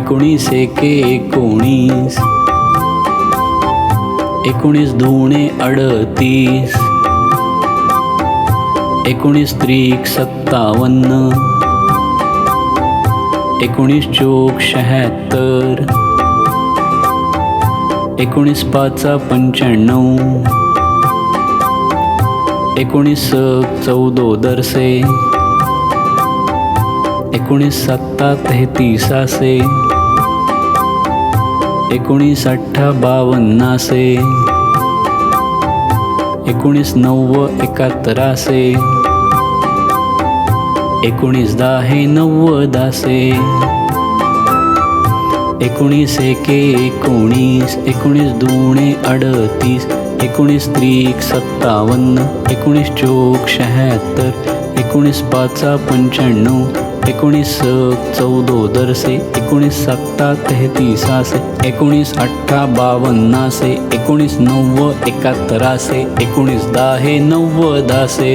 एकोणीस एके एकोणीस. एकोणीस दुणे अडतीस. एकोणीस त्रिक सत्तावन्न. एकोणीस चोक शहात्तर. एकोणीस पाचा पंच्याण्णव. एकोणीस चौदो दरसे. एकोणीस सत्ता तेहतीसासे. एकोणीस अठ्ठा बावन्नासे एकोणीस नव्व एकाहत्तरासे. एकोणीस दहा नव्वदासे एकोणीस एके एकोणीस एकोणीस दुणे अडतीस एकोणीस त्रिक सत्तावन्न एकोणीस चोक शहात्तर एकोणीस पाचा पंच्याण्णव एकोणीस चौदो दरसे एकोणीस सत्ता तेहतीसासे एकोणीस अठ्ठा बावन्नासे एकोणीस नव्व एकाहत्तरासे एकोणीस दहा नव्वदासे